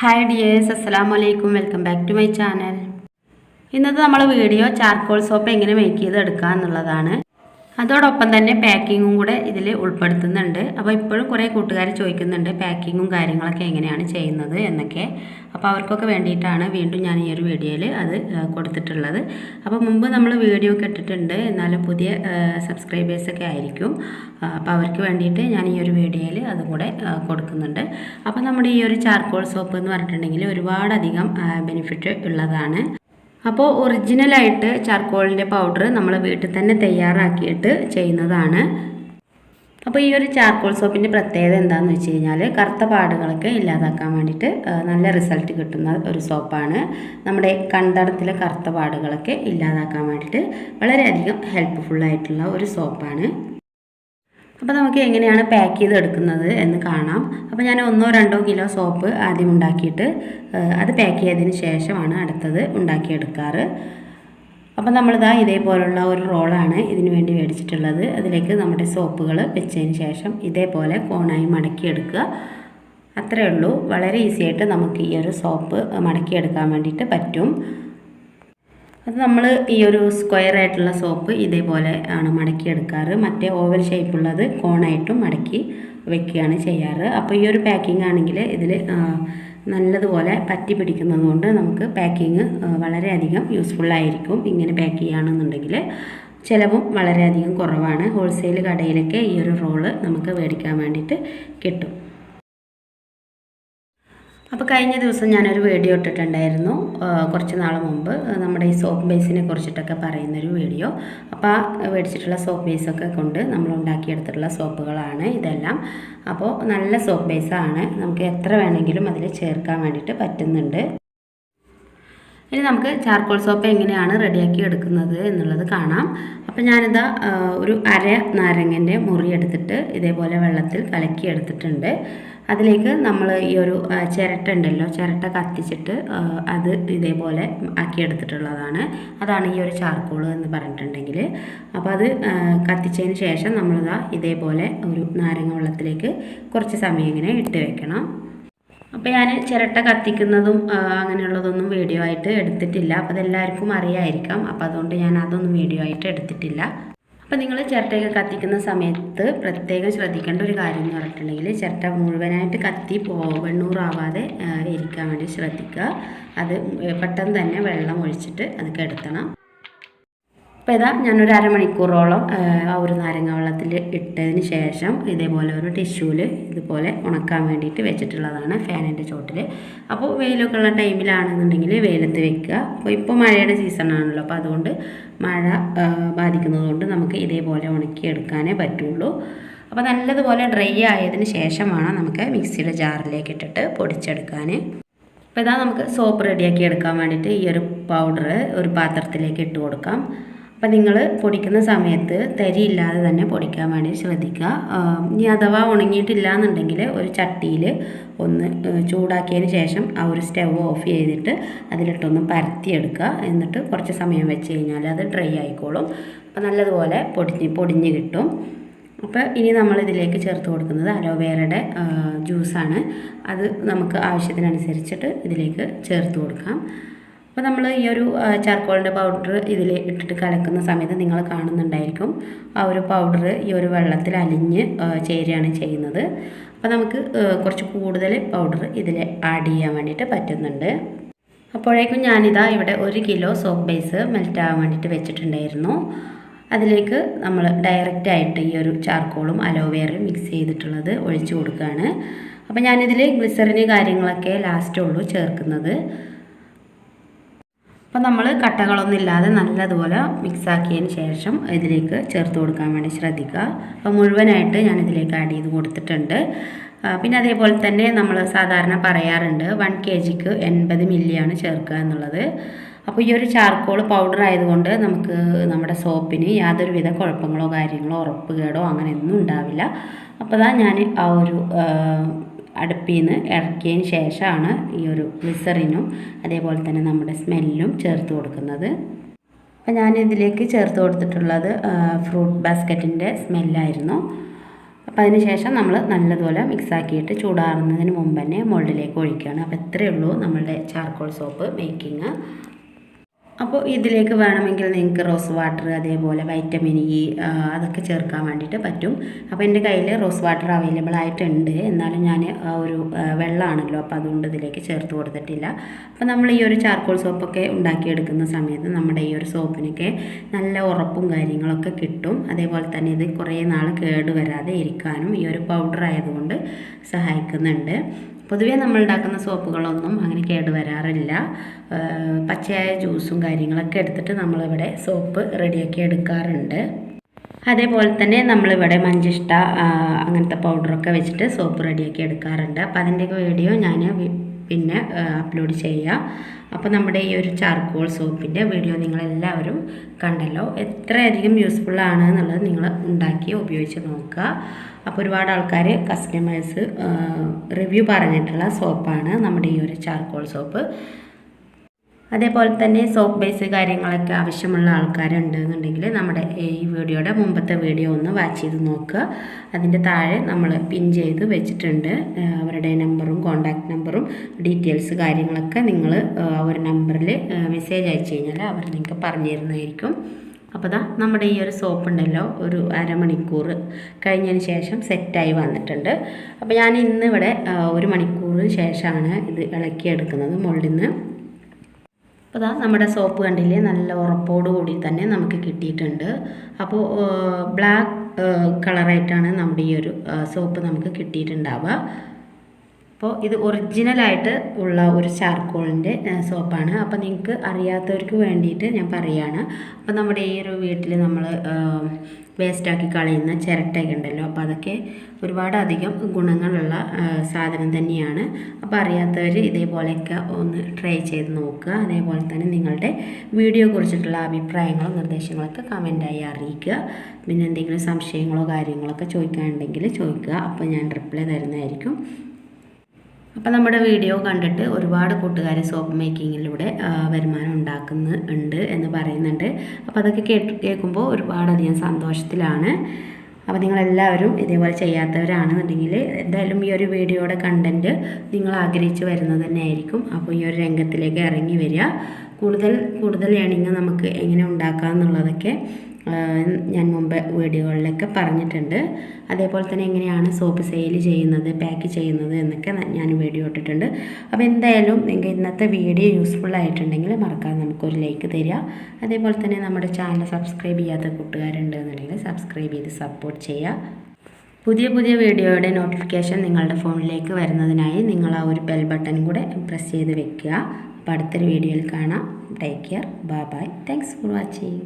Hi dears അസ്സലാമു വലൈക്കും welcome back to my channel ഇന്നത്തെ നമ്മൾ വീഡിയോ ചാർക്കോൾ സോപ്പ് എങ്ങനെ മേക്ക് ചെയ്ത് എടുക്കുക എന്നുള്ളതാണ് അതോടൊപ്പം തന്നെ പാക്കിങ്ങും കൂടെ ഇതിൽ ഉൾപ്പെടുത്തുന്നുണ്ട്. അപ്പോൾ ഇപ്പോഴും കുറേ കൂട്ടുകാർ ചോദിക്കുന്നുണ്ട് പാക്കിങ്ങും കാര്യങ്ങളൊക്കെ എങ്ങനെയാണ് ചെയ്യുന്നത് എന്നൊക്കെ. അപ്പോൾ അവർക്കൊക്കെ വേണ്ടിയിട്ടാണ് വീണ്ടും ഞാൻ ഈ ഒരു വീഡിയോയിൽ അത് കൊടുത്തിട്ടുള്ളത്. അപ്പോൾ മുമ്പ് നമ്മൾ വീഡിയോ ഒക്കെ ഇട്ടിട്ടുണ്ട്. എന്നാലും പുതിയ സബ്സ്ക്രൈബേഴ്സൊക്കെ ആയിരിക്കും. അപ്പോൾ അവർക്ക് വേണ്ടിയിട്ട് ഞാൻ ഈ ഒരു വീഡിയോയിൽ അതും കൂടെ കൊടുക്കുന്നുണ്ട്. അപ്പോൾ നമ്മുടെ ഈ ഒരു ചാർക്കോൾ സോപ്പ് എന്ന് പറഞ്ഞിട്ടുണ്ടെങ്കിൽ ഒരുപാടധികം ബെനിഫിറ്റ് ഉള്ളതാണ്. അപ്പോൾ ഒറിജിനലായിട്ട് ചാർക്കോളിന്റെ പൗഡർ നമ്മൾ വീട്ടിൽ തന്നെ തയ്യാറാക്കിയിട്ട് ചെയ്യുന്നതാണ്. അപ്പോൾ ഈ ഒരു ചാർക്കോൾ സോപ്പിന്റെ പ്രത്യേകത എന്താണെന്ന് വെച്ച് കഴിഞ്ഞാൽ കറുത്ത പാടുകളൊക്കെ ഇല്ലാതാക്കാൻ വേണ്ടിയിട്ട് നല്ല റിസൾട്ട് കിട്ടുന്ന ഒരു സോപ്പാണ് നമ്മുടെ കണ്ടടത്തിലെ കറുത്ത പാടുകളൊക്കെ ഇല്ലാതാക്കാൻ വേണ്ടിയിട്ട് വളരെയധികം ഹെൽപ്പ്ഫുള്ളായിട്ടുള്ള ഒരു സോപ്പാണ് അപ്പോൾ നമുക്ക് എങ്ങനെയാണ് പാക്ക് ചെയ്ത് എടുക്കുന്നത് എന്ന് കാണാം. അപ്പോൾ ഞാൻ ഒന്നോ രണ്ടോ കിലോ സോപ്പ് ആദ്യം ഉണ്ടാക്കിയിട്ട് അത് പാക്ക് ചെയ്തതിന് ശേഷമാണ് അടുത്തത് ഉണ്ടാക്കിയെടുക്കാറ്. അപ്പോൾ നമ്മളിതാ ഇതേപോലുള്ള ഒരു റോളാണ് ഇതിന് വേണ്ടി മേടിച്ചിട്ടുള്ളത്. അതിലേക്ക് നമ്മുടെ സോപ്പുകൾ വെച്ചതിന് ശേഷം ഇതേപോലെ കോണായി മടക്കിയെടുക്കുക. അത്രയേ ഉള്ളൂ. വളരെ ഈസിയായിട്ട് നമുക്ക് ഈ ഒരു സോപ്പ് മടക്കിയെടുക്കാൻ വേണ്ടിയിട്ട് പറ്റും. അത് നമ്മൾ ഈ ഒരു സ്ക്വയർ ആയിട്ടുള്ള സോപ്പ് ഇതേപോലെ ആണ് മടക്കി എടുക്കാറ്. മറ്റേ ഓവൽ ഷേപ്പുള്ളത് കോണായിട്ടും മടക്കി വെക്കുകയാണ് ചെയ്യാറ്. അപ്പോൾ ഈ ഒരു പാക്കിംഗ് ആണെങ്കിൽ ഇതിൽ നല്ലതുപോലെ പറ്റി പിടിക്കുന്നത് കൊണ്ട് നമുക്ക് പാക്കിങ് വളരെയധികം യൂസ്ഫുള്ളായിരിക്കും ഇങ്ങനെ പാക്ക് ചെയ്യുകയാണെന്നുണ്ടെങ്കിൽ ചിലവും വളരെയധികം കുറവാണ്. ഹോൾസെയിൽ കടയിലൊക്കെ ഈ ഒരു റോൾ നമുക്ക് മേടിക്കാൻ വേണ്ടിയിട്ട് കിട്ടും. അപ്പോൾ കഴിഞ്ഞ ദിവസം ഞാനൊരു വീഡിയോ ഇട്ടിട്ടുണ്ടായിരുന്നു. കുറച്ച് നാൾ മുമ്പ്. നമ്മുടെ ഈ സോപ്പ് ബേസിനെ കുറിച്ചിട്ടൊക്കെ പറയുന്നൊരു വീഡിയോ. അപ്പോൾ ആ മേടിച്ചിട്ടുള്ള സോപ്പ് ബേസൊക്കെ കൊണ്ട് നമ്മൾ ഉണ്ടാക്കിയെടുത്തിട്ടുള്ള സോപ്പുകളാണ് ഇതെല്ലാം. അപ്പോൾ നല്ല സോപ്പ് ബേസാണ് നമുക്ക് എത്ര വേണമെങ്കിലും അതിൽ ചേർക്കാൻ വേണ്ടിയിട്ട് പറ്റുന്നുണ്ട്. ഇനി നമുക്ക് ചാർക്കോൾ സോപ്പ് എങ്ങനെയാണ് റെഡിയാക്കി എടുക്കുന്നത് എന്നുള്ളത് കാണാം. അപ്പോൾ ഞാനിതാ ഒരു അര നാരങ്ങന്റെ മുറി എടുത്തിട്ട് ഇതേപോലെ വെള്ളത്തിൽ കലക്കി എടുത്തിട്ടുണ്ട് അതിലേക്ക് നമ്മൾ ഈ ഒരു ചിരട്ട ഉണ്ടല്ലോ ചിരട്ട കത്തിച്ചിട്ട് അത് ഇതേപോലെ ആക്കിയെടുത്തിട്ടുള്ളതാണ്. അതാണ് ഈ ഒരു ചാർക്കോൾ എന്ന് പറഞ്ഞിട്ടുണ്ടെങ്കിൽ അപ്പോൾ അത് കത്തിച്ചതിന് ശേഷം നമ്മളിതാ ഇതേപോലെ ഒരു നാരങ്ങ വെള്ളത്തിലേക്ക് കുറച്ച് സമയം ഇങ്ങനെ ഇട്ട് വെക്കണം. അപ്പോൾ ഞാൻ ചിരട്ട കത്തിക്കുന്നതും അങ്ങനെയുള്ളതൊന്നും വീഡിയോ ആയിട്ട് എടുത്തിട്ടില്ല. അപ്പോൾ അതെല്ലാവർക്കും അറിയായിരിക്കാം. അപ്പോൾ അതുകൊണ്ട് ഞാൻ അതൊന്നും വീഡിയോ ആയിട്ട് എടുത്തിട്ടില്ല. അപ്പോൾ നിങ്ങൾ ചിരട്ടയൊക്കെ കത്തിക്കുന്ന സമയത്ത് പ്രത്യേകം ശ്രദ്ധിക്കേണ്ട ഒരു കാര്യം എന്ന് പറഞ്ഞിട്ടുണ്ടെങ്കിൽ ചിരട്ട മുഴുവനായിട്ട് കത്തി വെണ്ണൂറാവാതെ ഇരിക്കാൻ വേണ്ടി ശ്രദ്ധിക്കുക. അത് പെട്ടെന്ന് തന്നെ വെള്ളം ഒഴിച്ചിട്ട് അത് കെടുത്തണം. അപ്പോൾ ഇതാ ഞാനൊരു അരമണിക്കൂറോളം ആ, ഒരു നാരങ്ങ വെള്ളത്തിൽ ഇട്ടതിന് ശേഷം ഇതേപോലെ ഒരു ടിഷ്യൂവിൽ ഇതുപോലെ ഉണക്കാൻ വേണ്ടിയിട്ട് വെച്ചിട്ടുള്ളതാണ് ഫാനിന്റെ ചോട്ടിൽ. അപ്പോൾ വെയിലൊക്കെ ഉള്ള ടൈമിലാണെന്നുണ്ടെങ്കിൽ വെയിലത്ത് വെക്കുക. അപ്പോൾ ഇപ്പോൾ മഴയുടെ സീസണാണല്ലോ അപ്പോൾ അതുകൊണ്ട് മഴ ബാധിക്കുന്നതുകൊണ്ട് നമുക്ക് ഇതേപോലെ ഉണക്കിയെടുക്കാനേ പറ്റുള്ളൂ. അപ്പോൾ നല്ലതുപോലെ ഡ്രൈ ആയതിന് ശേഷം ശേഷമാണ് നമുക്ക് മിക്സിയുടെ ജാറിലേക്ക് ഇട്ടിട്ട് പൊടിച്ചെടുക്കാൻ അപ്പോൾ ഇതാ നമുക്ക് സോപ്പ് റെഡിയാക്കി എടുക്കാൻ വേണ്ടിയിട്ട് ഈ ഒരു പൗഡർ ഒരു പാത്രത്തിലേക്ക് ഇട്ട് കൊടുക്കാം. അപ്പോൾ നിങ്ങൾ പൊടിക്കുന്ന സമയത്ത് തരിയില്ലാതെ തന്നെ പൊടിക്കാൻ വേണ്ടി ശ്രദ്ധിക്കുക. ഇനി അഥവാ ഉണങ്ങിയിട്ടില്ല എന്നുണ്ടെങ്കിൽ ഒരു ചട്ടിയിൽ ഒന്ന് ചൂടാക്കിയതിന് ശേഷം ആ ഒരു സ്റ്റവ് ഓഫ് ചെയ്തിട്ട് അതിലിട്ടൊന്ന് പരത്തിയെടുക്കുക. എന്നിട്ട് കുറച്ച് സമയം വെച്ച് കഴിഞ്ഞാൽ അത് ഡ്രൈ ആയിക്കോളും. അപ്പോൾ നല്ലതുപോലെ പൊടിഞ്ഞ് പൊടിഞ്ഞ് കിട്ടും. അപ്പോൾ ഇനി നമ്മൾ ഇതിലേക്ക് ചേർത്ത് കൊടുക്കുന്നത് അലോവേറയുടെ ജ്യൂസാണ്. അത് നമുക്ക് ആവശ്യത്തിനനുസരിച്ചിട്ട് ഇതിലേക്ക് ചേർത്ത് കൊടുക്കാം. അപ്പോൾ നമ്മൾ ഈ ഒരു ചാർക്കോളിന്റെ പൗഡർ ഇതിൽ ഇട്ടിട്ട് കലക്കുന്ന സമയത്ത് നിങ്ങൾ കാണുന്നുണ്ടായിരിക്കും. ആ ഒരു പൗഡർ ഈ ഒരു വെള്ളത്തിൽ അലിഞ്ഞ് ചേരുകയാണ് ചെയ്യുന്നത്. അപ്പോൾ നമുക്ക് കുറച്ച് കൂടുതൽ പൗഡർ ഇതിൽ ആഡ് ചെയ്യാൻ വേണ്ടിയിട്ട് പറ്റുന്നുണ്ട്. അപ്പോഴേക്കും ഞാനിതാ ഇവിടെ ഒരു കിലോ സോപ്പ് ബേസ് മെൽറ്റ് ആവാൻ വേണ്ടിയിട്ട് വെച്ചിട്ടുണ്ടായിരുന്നു. അതിലേക്ക് നമ്മൾ ഡയറക്റ്റായിട്ട് ഈ ഒരു ചാർക്കോളും അലോവേറും മിക്സ് ചെയ്തിട്ടുള്ളത് ഒഴിച്ചു കൊടുക്കുകയാണ്. അപ്പോൾ ഞാനിതിൽ ഗ്ലിസറിന് കാര്യങ്ങളൊക്കെ ലാസ്റ്റ് ഉള്ളൂ ചേർക്കുന്നത്. അപ്പോൾ നമ്മൾ കട്ടകളൊന്നും ഇല്ലാതെ നല്ലതുപോലെ മിക്സാക്കിയതിന് ശേഷം ഇതിലേക്ക് ചേർത്ത് കൊടുക്കാൻ വേണ്ടി ശ്രദ്ധിക്കുക. അപ്പോൾ മുഴുവനായിട്ട് ഞാൻ ഇതിലേക്ക് ആഡ് ചെയ്ത് കൊടുത്തിട്ടുണ്ട്. പിന്നെ അതേപോലെ തന്നെ നമ്മൾ സാധാരണ പറയാറുണ്ട് വൺ കെ ജിക്ക് എൺപത് മില്ലിയാണ് ചേർക്കുക എന്നുള്ളത്. അപ്പോൾ ഈ ഒരു ചാർക്കോൾ പൗഡർ ആയതുകൊണ്ട് നമുക്ക് നമ്മുടെ സോപ്പിന് യാതൊരുവിധ കുഴപ്പങ്ങളോ കാര്യങ്ങളോ ഉറപ്പ് കേടോ അങ്ങനെയൊന്നും ഉണ്ടാവില്ല. അപ്പോൾ അതാ ഞാൻ ആ ഒരു അടുപ്പിൽ നിന്ന് ഇറക്കിയതിന് ശേഷമാണ് ഈ ഒരു ഗ്ലിസറിനും അതേപോലെ തന്നെ നമ്മുടെ സ്മെല്ലും ചേർത്ത് കൊടുക്കുന്നത്. അപ്പം ഞാൻ ഇതിലേക്ക് ചേർത്ത് കൊടുത്തിട്ടുള്ളത് ഫ്രൂട്ട് ബാസ്ക്കറ്റിന്റെ സ്മെല്ലായിരുന്നു അപ്പോൾ അതിന് ശേഷം നമ്മൾ നല്ലതുപോലെ മിക്സാക്കിയിട്ട് ചൂടാറുന്നതിന് മുമ്പ് തന്നെ മോൾഡിലേക്ക് ഒഴിക്കുകയാണ്. അപ്പോൾ ഇത്രയേ ഉള്ളൂ നമ്മളുടെ ചാർക്കോൾ സോപ്പ് മേക്കിങ് അപ്പോൾ ഇതിലേക്ക് വേണമെങ്കിൽ നിങ്ങൾക്ക് റോസ് വാട്ടർ അതേപോലെ വൈറ്റമിൻ ഇ അതൊക്കെ ചേർക്കാൻ വേണ്ടിയിട്ട് പറ്റും. അപ്പോൾ എന്റെ കയ്യിൽ റോസ് വാട്ടർ അവൈലബിൾ ആയിട്ടുണ്ട്. എന്നാലും ഞാൻ ഒരു വെള്ളമാണല്ലോ അപ്പോൾ അതുകൊണ്ട് ഇതിലേക്ക് ചേർത്ത് കൊടുത്തിട്ടില്ല. അപ്പോൾ നമ്മൾ ഈ ഒരു ചാർക്കോൾ സോപ്പൊക്കെ ഉണ്ടാക്കിയെടുക്കുന്ന സമയത്ത് നമ്മുടെ ഈ ഒരു സോപ്പിനൊക്കെ നല്ല ഉറപ്പും കാര്യങ്ങളൊക്കെ കിട്ടും. അതേപോലെ തന്നെ ഇത് കുറേ നാൾ കേട് വരാതെ ഇരിക്കാനും ഈ ഒരു പൗഡർ ആയതുകൊണ്ട് സഹായിക്കുന്നുണ്ട്. പൊതുവേ നമ്മൾ ഉണ്ടാക്കുന്ന സോപ്പുകളൊന്നും അങ്ങനെ കേടുവരാറില്ല. വരാറില്ല പച്ചയായ ജ്യൂസും കാര്യങ്ങളൊക്കെ എടുത്തിട്ട് നമ്മളിവിടെ സോപ്പ് റെഡിയാക്കി എടുക്കാറുണ്ട്. അതേപോലെ തന്നെ നമ്മളിവിടെ മഞ്ചിഷ്ട അങ്ങനത്തെ പൗഡറൊക്കെ വെച്ചിട്ട് സോപ്പ് റെഡിയാക്കി എടുക്കാറുണ്ട്. അപ്പോൾ അതിന്റെയൊക്കെ വീഡിയോ ഞാൻ പിന്നെ അപ്ലോഡ് ചെയ്യുക അപ്പോൾ നമ്മുടെ ഈ ഒരു ചാർക്കോൾ സോപ്പിന്റെ വീഡിയോ നിങ്ങളെല്ലാവരും കണ്ടല്ലോ. എത്രയധികം യൂസ്ഫുള്ളാണ് എന്നുള്ളത് നിങ്ങൾ ഉണ്ടാക്കി ഉപയോഗിച്ച് നോക്കുക. അപ്പോൾ ഒരുപാട് ആൾക്കാർ കസ്റ്റമേഴ്സ് റിവ്യൂ പറഞ്ഞിട്ടുള്ള സോപ്പാണ് നമ്മുടെ ഈ ഒരു ചാർക്കോൾ സോപ്പ്. അതേപോലെ തന്നെ സോപ്പ് ബേസ് കാര്യങ്ങളൊക്കെ ആവശ്യമുള്ള ആൾക്കാരുണ്ടെന്നുണ്ടെങ്കിൽ നമ്മുടെ ഈ വീഡിയോയുടെ മുമ്പത്തെ വീഡിയോ ഒന്ന് വാച്ച് ചെയ്ത് നോക്കുക. അതിന്റെ താഴെ നമ്മൾ പിൻ ചെയ്ത് വെച്ചിട്ടുണ്ട്. അവരുടെ നമ്പറും കോൺടാക്ട് നമ്പറും ഡീറ്റെയിൽസ് കാര്യങ്ങളൊക്കെ നിങ്ങൾ ഒരു നമ്പറിൽ മെസ്സേജ് അയച്ചു കഴിഞ്ഞാൽ അവർ നിങ്ങൾക്ക് പറഞ്ഞു തരുന്നതായിരിക്കും അപ്പോൾ ദാ നമ്മുടെ ഈ ഒരു സോപ്പ് ഉണ്ടല്ലോ ഒരു അരമണിക്കൂർ കഴിഞ്ഞതിന് ശേഷം സെറ്റായി വന്നിട്ടുണ്ട്. അപ്പോൾ ഞാൻ ഇന്നിവിടെ ഒരു മണിക്കൂറിന് ശേഷമാണ് ഇത് ഇളക്കിയെടുക്കുന്നത് മുകളിൽ നിന്ന്. അപ്പോൾ അതാ നമ്മുടെ സോപ്പ് കണ്ടില്ലേ? നല്ല ഉറപ്പോട് കൂടി തന്നെ നമുക്ക് കിട്ടിയിട്ടുണ്ട്. അപ്പോൾ ബ്ലാക്ക് കളറായിട്ടാണ് നമ്മുടെ ഈ ഒരു സോപ്പ് നമുക്ക് കിട്ടിയിട്ടുണ്ടാവുക. അപ്പോൾ ഇത് ഒറിജിനലായിട്ട് ഉള്ള ഒരു ചാർക്കോളിന്റെ സോപ്പാണ്. അപ്പോൾ നിങ്ങൾക്ക് അറിയാത്തവർക്ക് വേണ്ടിയിട്ട് ഞാൻ പറയുകയാണ് അപ്പോൾ നമ്മുടെ ഈ ഒരു വീട്ടിൽ നമ്മൾ വേസ്റ്റാക്കി കളയുന്ന ചിരട്ടയൊക്കെ ഉണ്ടല്ലോ. അപ്പോൾ അതൊക്കെ ഒരുപാട് അധികം ഗുണങ്ങളുള്ള സാധനം തന്നെയാണ്. അപ്പോൾ അറിയാത്തവർ ഇതേപോലെയൊക്കെ ഒന്ന് ട്രൈ ചെയ്ത് നോക്കുക. അതേപോലെ തന്നെ നിങ്ങളുടെ വീഡിയോ കുറിച്ചിട്ടുള്ള അഭിപ്രായങ്ങളും നിർദ്ദേശങ്ങളൊക്കെ കമന്റായി അറിയിക്കുക. പിന്നെ എന്തെങ്കിലും സംശയങ്ങളോ കാര്യങ്ങളൊക്കെ ചോദിക്കാനുണ്ടെങ്കിൽ ചോദിക്കുക. അപ്പോൾ ഞാൻ റിപ്ലൈ തരുന്നതായിരിക്കും. അപ്പോൾ നമ്മുടെ വീഡിയോ കണ്ടിട്ട് ഒരുപാട് കൂട്ടുകാർ സോപ്പ് മേക്കിങ്ങിലൂടെ വരുമാനം വരുമാനം ഉണ്ടാക്കുന്നുണ്ട് എന്ന് പറയുന്നുണ്ട്. അപ്പോൾ അതൊക്കെ കേട്ട് കേൾക്കുമ്പോൾ ഒരുപാടധികം സന്തോഷത്തിലാണ്. അപ്പോൾ നിങ്ങളെല്ലാവരും ഇതേപോലെ ചെയ്യാത്തവരാണെന്നുണ്ടെങ്കിൽ എന്തായാലും ഈ ഒരു വീഡിയോയുടെ കണ്ടന്റ് നിങ്ങൾ ആഗ്രഹിച്ച് വരുന്നത് തന്നെ ആയിരിക്കും അപ്പോൾ ഈ ഒരു രംഗത്തിലേക്ക് ഇറങ്ങി വരിക. കൂടുതൽ കൂടുതൽ ഏണിങ് നമുക്ക് എങ്ങനെ ഉണ്ടാക്കാം എന്നുള്ളതൊക്കെ ഞാൻ മുമ്പ് വീഡിയോകളിലൊക്കെ പറഞ്ഞിട്ടുണ്ട്. അതേപോലെ തന്നെ എങ്ങനെയാണ് സോപ്പ് സെയിൽ ചെയ്യുന്നത് പാക്ക് ചെയ്യുന്നത് എന്നൊക്കെ ഞാൻ വീഡിയോ ഇട്ടിട്ടുണ്ട്. അപ്പോൾ എന്തായാലും നിങ്ങൾക്ക് ഇന്നത്തെ വീഡിയോ യൂസ്ഫുൾ ആയിട്ടുണ്ടെങ്കിൽ മറക്കാതെ നമുക്കൊരു ലൈക്ക് തരിക. അതേപോലെ തന്നെ നമ്മുടെ ചാനൽ സബ്സ്ക്രൈബ് ചെയ്യാത്ത കൂട്ടുകാരുണ്ട് എന്നുണ്ടെങ്കിൽ സബ്സ്ക്രൈബ് ചെയ്ത് സപ്പോർട്ട് ചെയ്യുക. പുതിയ പുതിയ വീഡിയോയുടെ നോട്ടിഫിക്കേഷൻ നിങ്ങളുടെ ഫോണിലേക്ക് വരുന്നതിനായി നിങ്ങൾ ആ ഒരു ബെൽ ബട്ടൺ കൂടെ പ്രസ് ചെയ്ത് വെക്കുക. അപ്പോൾ അടുത്തൊരു വീഡിയോയിൽ കാണാം. Take care bye bye thanks for watching